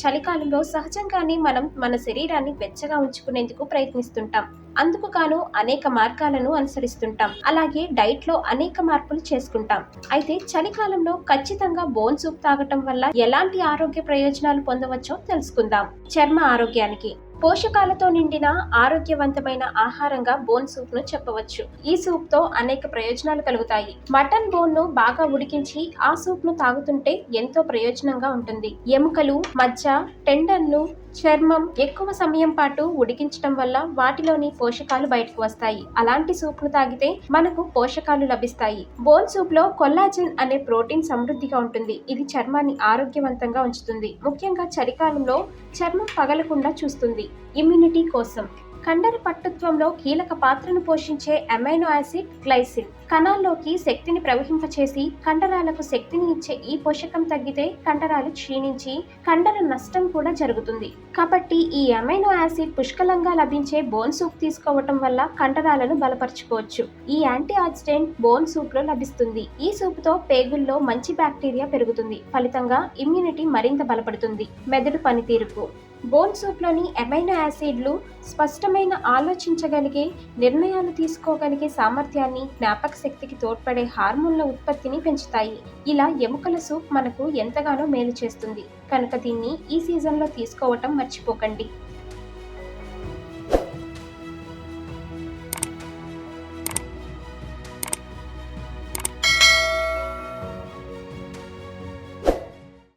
చలికాలంలో సహజంగానే మనం మన శరీరాన్ని వెచ్చగా ఉంచుకునేందుకు ప్రయత్నిస్తుంటాం. అందుకు గాను అనేక మార్గాలను అనుసరిస్తుంటాం. అలాగే డైట్లో అనేక మార్పులు చేసుకుంటాం. అయితే చలికాలంలో ఖచ్చితంగా బోన్ సూప్ తాగటం వల్ల ఎలాంటి ఆరోగ్య ప్రయోజనాలు పొందవచ్చో తెలుసుకుందాం. చర్మ ఆరోగ్యానికి. పోషకాలతో నిండిన ఆరోగ్యవంతమైన ఆహారంగా బోన్ సూప్ను చెప్పవచ్చు. ఈ సూప్తో అనేక ప్రయోజనాలు కలుగుతాయి. మటన్ బోన్ను బాగా ఉడికించి ఆ సూప్ను తాగుతుంటే ఎంతో ప్రయోజనంగా ఉంటుంది. ఎముకలు మజ్జ టెండన్లు చర్మం ఎక్కువ సమయం పాటు ఉడికించడం వల్ల వాటిలోని పోషకాలు బయటకు వస్తాయి. అలాంటి సూప్ను తాగితే మనకు పోషకాలు లభిస్తాయి. బోన్ సూప్లో కొల్లాజెన్ అనే ప్రోటీన్ సమృద్ధిగా ఉంటుంది. ఇది చర్మాన్ని ఆరోగ్యవంతంగా ఉంచుతుంది. ముఖ్యంగా చలికాలంలో చర్మం పగలకుండా చూస్తుంది. ఇమ్యూనిటీ కోసం. కండర పట్టుత్వంలో కీలక పాత్రను పోషించే అమైనో యాసిడ్ గ్లైసిన్. కణాల్లోకి శక్తిని ప్రవహింపచేసి కండరాలకు శక్తిని ఇచ్చే ఈ పోషకం తగ్గితే కండరాలు క్షీణించి కండర నష్టం కూడా జరుగుతుంది. కాబట్టి ఈ అమైనో యాసిడ్ పుష్కలంగా లభించే బోన్ సూప్ తీసుకోవటం వల్ల కండరాలను బలపరచుకోవచ్చు. ఈ యాంటీ ఆక్సిడెంట్ బోన్ సూప్లో లభిస్తుంది. ఈ సూప్తో పేగుల్లో మంచి బ్యాక్టీరియా పెరుగుతుంది. ఫలితంగా ఇమ్యూనిటీ మరింత బలపడుతుంది. మెదడు పనితీరుకు బోన్ సూప్లోని ఎమైనో యాసిడ్లు స్పష్టమైన ఆలోచించగలిగే నిర్ణయాలు తీసుకోగలిగే సామర్థ్యాన్ని జ్ఞాపక శక్తికి తోడ్పడే హార్మోన్ల ఉత్పత్తిని పెంచుతాయి. ఇలా ఎముకల సూప్ మనకు ఎంతగానో మేలు చేస్తుంది. కనుక దీన్ని ఈ సీజన్లో తీసుకోవటం మర్చిపోకండి.